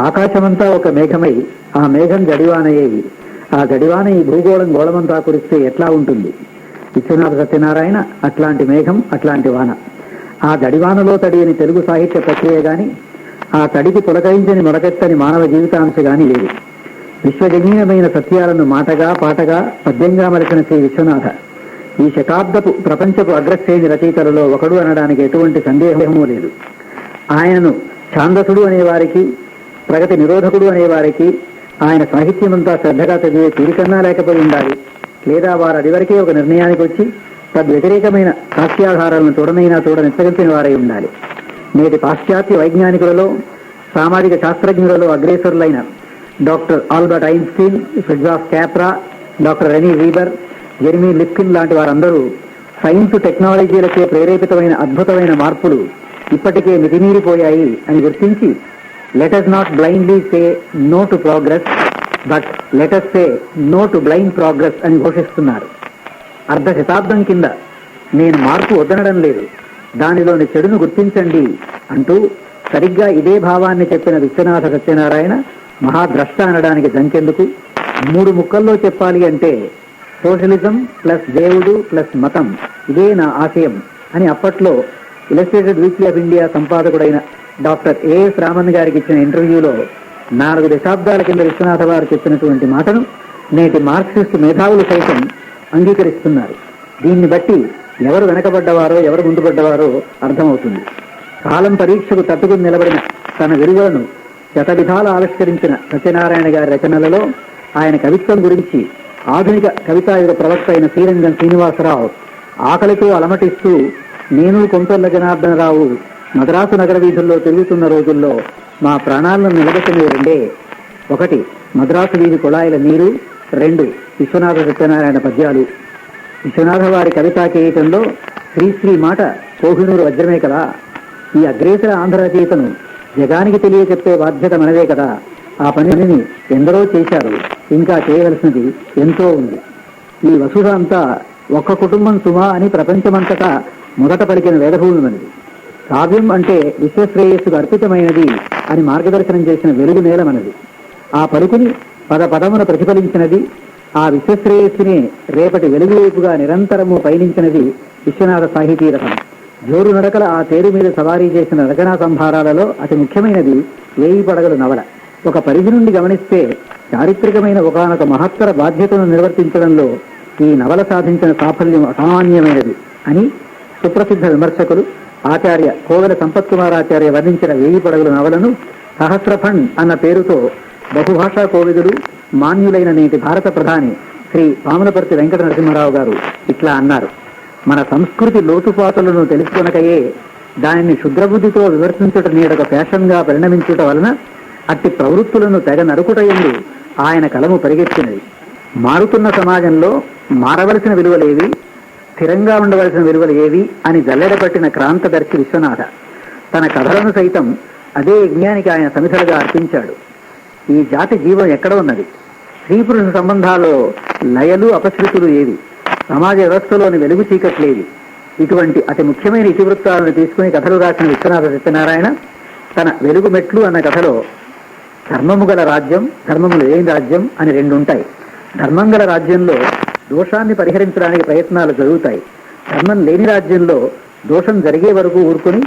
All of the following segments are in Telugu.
ఆకాశమంతా ఒక మేఘమై ఆ మేఘం గడివానయ్యేవి ఆ గడివాన ఈ భూగోళం గోళమంతా కురిస్తే ఎట్లా ఉంటుంది? విశ్వనాథ సత్యనారాయణ అట్లాంటి మేఘం అట్లాంటి వాన. ఆ గడివానలో తడియని తెలుగు సాహిత్య ప్రక్రియ గాని ఆ తడికి పులకరించని మొడకెత్తని మానవ జీవితాంశ గాని లేదు. విశ్వజనీయమైన సత్యాలను మాటగా పాటగా పద్యంగా మలిచిన శ్రీ విశ్వనాథ. ఈ శతాబ్దపు ప్రపంచపు అగ్రశ్రేణి రచయితలలో ఒకడు అనడానికి ఎటువంటి సందేహమూ లేదు. ఆయనను ఛాందసుడు అనేవారికి ప్రగతి నిరోధకుడు అనేవారికి ఆయన సాహిత్యమంతా శ్రద్ధగా చదివే తీరికన్నా లేకపోయి ఉండాలి. లేదా వారు అదివరకే ఒక నిర్ణయానికి వచ్చి తద్వ్యతిరేకమైన సాక్ష్యాధారాలను చూడనైనా చూడనెచ్చగలిసిన వారై ఉండాలి. నేటి పాశ్చాత్య వైజ్ఞానికులలో సామాజిక శాస్త్రజ్ఞులలో అగ్రేసరులైన doctor Albert Einstein Fritjof Capra doctor Rene Weber Jeremy Lipkin లాంటి వారందరూ సైన్స్ టెక్నాలజీలకే ప్రేరేపితమైన అద్భుతమైన మార్పులు ఇప్పటికే మితిమీరిపోయాయి అని గుర్తించి let's not blindly say no to progress but let's say no to blind progress అని ఘోషిస్తున్నారు. అర్ధ శతాబ్దం కింద నేను మార్పు వద్దనడం లేదు. దానిలోని చెడును గుర్తించండి అంటూ సరిగ్గా ఇదే భావాన్ని చెప్పిన విశ్వనాథ సత్యనారాయణ మహాద్రష్ట అనడానికి దంకెందుకు మూడు ముక్కల్లో చెప్పాలి అంటే సోషలిజం ప్లస్ దేవుడు ప్లస్ మతం ఇదే నా ఆశయం అని అప్పట్లో ఇలస్ట్రేటెడ్ వీక్లీ ఆఫ్ ఇండియా సంపాదకుడైన డాక్టర్ ఏఎస్ రామన్ గారికి ఇచ్చిన ఇంటర్వ్యూలో నాలుగు దశాబ్దాల కింద విశ్వనాథ వారు చెప్పినటువంటి మాటను నేటి మార్క్సిస్ట్ మేధావులు సైతం అంగీకరిస్తున్నారు. దీన్ని బట్టి ఎవరు వెనకబడ్డవారో ఎవరు ముందుపడ్డవారో అర్థమవుతుంది. కాలం పరీక్షకు తట్టుకుని నిలబడిన తన విలువలను శతవిధాలు ఆవిష్కరించిన సత్యనారాయణ గారి రచనలలో ఆయన కవిత్వం గురించి ఆధునిక కవితాయుగ ప్రవక్త అయిన శ్రీరంగం శ్రీనివాసరావు ఆకలితో అలమటిస్తూ నేను కొంత జనార్దనరావు మద్రాసు నగర వీధుల్లో తిరుగుతున్న రోజుల్లో మా ప్రాణాలను నిలబెట్టిన రెండే. ఒకటి మద్రాసు వీధి కుళాయిల నీరు. రెండు విశ్వనాథ సత్యనారాయణ పద్యాలు. విశ్వనాథ వారి కవితా కేయటంలో శ్రీశ్రీ మాట కోహినూరు వజ్రమే కదా. ఈ అగ్రేసర ఆంధ్ర రచయితను జగానికి తెలియచెప్పే బాధ్యత మనదే కదా. ఆ పనిని ఎందరో చేశారు. ఇంకా చేయవలసినది ఎంతో ఉంది. ఈ వసుధ అంతా ఒక్క కుటుంబం సుమా అని ప్రపంచమంతటా మొదట పలికిన వేదభూమి మనది కావ్యం అంటే విశ్వశ్రేయస్సుకు అర్పితమైనది అని మార్గదర్శనం చేసిన వెలుగు నేల మనది. ఆ పలుకుని పద పదమున ప్రతిఫలించినది ఆ విశ్వశ్రేయస్సునే రేపటి వెలుగు వైపుగా నిరంతరము పయనించినది విశ్వనాథ సాహితీ రథం. జోరు నడకల ఆ తేరు మీద సవారీ చేసిన రచనా సంభారాలలో అతి ముఖ్యమైనది వేయి పడగలు నవల. ఒక పరిధి నుండి గమనిస్తే చారిత్రకమైన ఒకనొక మహత్తర బాధ్యతను నిర్వర్తించడంలో ఈ నవల సాధించిన సాఫల్యం అసామాన్యమైనది అని సుప్రసిద్ధ విమర్శకులు ఆచార్య కోవెల సంపత్ కుమారాచార్య వర్ణించిన వేయి పడగల నవలను సహస్రఫండ్ అన్న పేరుతో బహుభాషా కోవిదుడు మాన్యులైన నేటి భారత ప్రధాని శ్రీ పాములపర్తి వెంకట నరసింహారావు గారు ఇట్లా అన్నారు. మన సంస్కృతి లోతుపాతులను తెలుసుకొనకయే దానిని శుద్రబుద్ధితో వివర్తించుట నీడొక ఫ్యాషన్గా పరిణమించుట వలన అట్టి ప్రవృత్తులను తెగ నరుకుటయందు ఆయన కలము పరిగెత్తినది. మారుతున్న సమాజంలో మారవలసిన విలువలేవి స్థిరంగా ఉండవలసిన విలువలు ఏవి అని జల్లెడపట్టిన క్రాంతదర్శి విశ్వనాథ. తన కథలను సైతం అదే యజ్ఞానికి ఆయన సమిధలుగా అర్పించాడు. ఈ జాతి జీవం ఎక్కడ ఉన్నది? స్త్రీ పురుష సంబంధాల్లో లయలు అపశృతులు ఏవి? సమాజ వ్యవస్థలోని వెలుగు చీకట్లేవి ఇటువంటి అతి ముఖ్యమైన ఇతివృత్తాలను తీసుకుని కథలు రాసిన విశ్వనాథ సత్యనారాయణ తన వెలుగు మెట్లు అన్న కథలో ధర్మము గల రాజ్యం ధర్మము లేని రాజ్యం అని రెండు ఉంటాయి ధర్మం గల రాజ్యంలో దోషాన్ని పరిహరించడానికి ప్రయత్నాలు జరుగుతాయి. ధర్మం లేని రాజ్యంలో దోషం జరిగే వరకు ఊరుకొని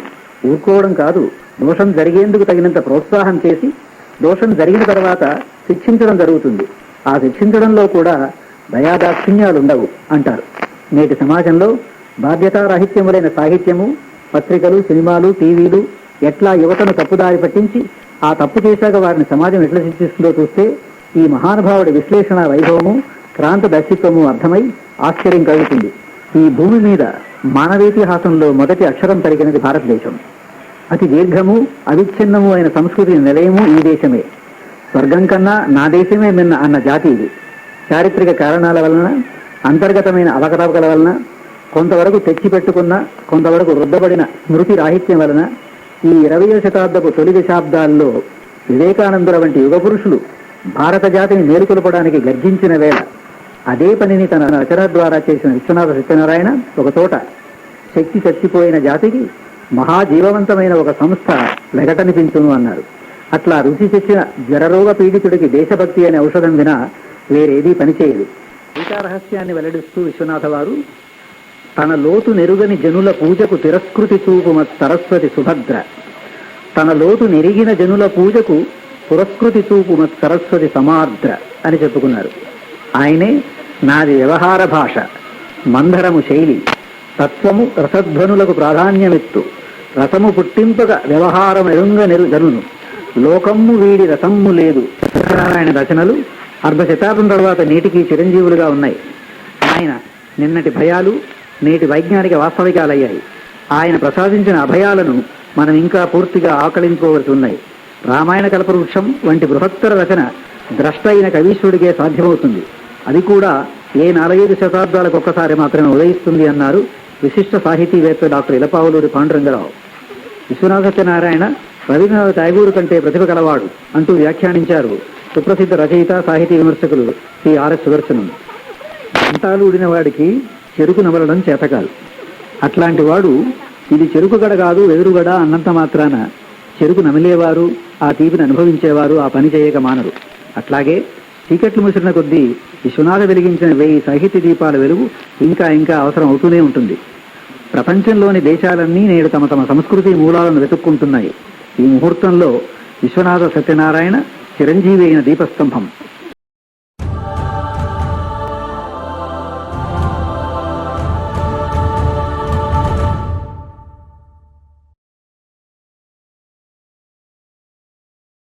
ఊరుకోవడం కాదు దోషం జరిగేందుకు తగినంత ప్రోత్సాహం చేసి దోషం జరిగిన తర్వాత శిక్షించడం జరుగుతుంది. ఆ శిక్షించడంలో కూడా దయాదాక్షిణ్యాలు ఉండవు అంటారు. నేటి సమాజంలో బాధ్యతారాహిత్యములైన సాహిత్యము పత్రికలు సినిమాలు టీవీలు ఎట్లా యువతను తప్పుదారి పట్టించి ఆ తప్పు చేశాక వారిని సమాజం ఎట్లా శిక్షిస్తుందో చూస్తే ఈ మహానుభావుడి విశ్లేషణ వైభవము క్రాంత దర్శిత్వము అర్థమై ఆశ్చర్యం కలుగుతుంది. ఈ భూమి మీద మానవేతిహాసంలో మొదటి అక్షరం కలిగినది భారతదేశం. అతి దీర్ఘము అవిచ్ఛిన్నము అయిన సంస్కృతి నిలయము ఈ దేశమే. స్వర్గం కన్నా నా దేశమే మిన్న అన్న జాతి ఇది. చారిత్రక కారణాల వలన అంతర్గతమైన అవకతవకల వలన కొంతవరకు తెచ్చిపెట్టుకున్న కొంతవరకు రుద్దబడిన స్మృతి రాహిత్యం వలన ఈ ఇరవయో శతాబ్దపు తొలి దశాబ్దాల్లో వివేకానందుల వంటి యుగ పురుషులు భారత జాతిని మేలుకొలపడానికి గర్జించిన వేళ. అదే పనిని తన రచన ద్వారా చేసిన విశ్వనాథ సత్యనారాయణ ఒక చోట శక్తి చచ్చిపోయిన జాతికి మహాజీవవంతమైన ఒక సంస్థ వెగటనిపించును అన్నారు. అట్లా రుచి తెచ్చిన జ్వరరోగ పీడితుడికి దేశభక్తి అనే ఔషధం వినా వేరేదీ పనిచేయదు. గీతా రహస్యాన్ని వెల్లడిస్తూ విశ్వనాథ వారు తన లోతు నెరుగని జనుల పూజకు తిరస్కృతి చూపుమ సరస్వతి సుభద్ర. తన లోతు నెరిగిన జనుల పూజకు పురస్కృతి చూపుమ సరస్వతి సమాద్ర అని చెప్పుకున్నారు. ఆయనే నాది వ్యవహార భాష మందరము శైలి తత్వము రసధ్వనులకు ప్రాధాన్యమిత్తు రసము పుట్టింపక వ్యవహారం ఎరుంగ నెరు జనును. లోకమ్ము వీడి రసమ్ము లేదు. సత్యనారాయణ రచనలు అర్ధ శతాబ్దం తర్వాత నేటికి చిరంజీవులుగా ఉన్నాయి. ఆయన నిన్నటి భయాలు నేటి వైజ్ఞానిక వాస్తవికాలయ్యాయి. ఆయన ప్రసాదించిన అభయాలను మనం ఇంకా పూర్తిగా ఆకలించుకోవలసి ఉన్నాయి. రామాయణ కల్పవృక్షం వంటి బృహత్తర రచన ద్రష్ట అయిన కవీశ్వరుడికే సాధ్యమవుతుంది. అది కూడా ఏ నాలుగైదు శతాబ్దాలకు ఒక్కసారి మాత్రమే ఉదయిస్తుంది అన్నారు విశిష్ట సాహితీవేత్త డాక్టర్ ఇలపావులూరి పాండురంగరావు. విశ్వనాథ సత్యనారాయణ రవీంద్రనాథ్ ఠాగూర్ కంటే ప్రతిభ కలవాడు అంటూ వ్యాఖ్యానించారు సుప్రసిద్ధ రచయిత సాహితీ విమర్శకులు శ్రీ ఆర్ఎస్ సుదర్శనం. గంటాలు ఊడిన వాడికి చెరుకు నమలడం చేతకాదు. అట్లాంటి వాడు ఇది చెరుకు గడ కాదు వెదురుగడ అన్నంత మాత్రాన. చెరుకు నమిలేవారు ఆ తీపిని అనుభవించేవారు ఆ పని చేయక మానరు. అట్లాగే చీకట్లు ముసిరిన కొద్దీ విశ్వనాథ వెలిగించిన వెయ్యి సాహిత్య దీపాల వెలుగు ఇంకా ఇంకా అవసరం అవుతూనే ఉంటుంది. ప్రపంచంలోని దేశాలన్నీ నేడు తమ తమ సంస్కృతి మూలాలను వెతుక్కుంటున్నాయి. ఈ ముహూర్తంలో విశ్వనాథ సత్యనారాయణ చిరంజీవి అయిన దీపస్తంభం.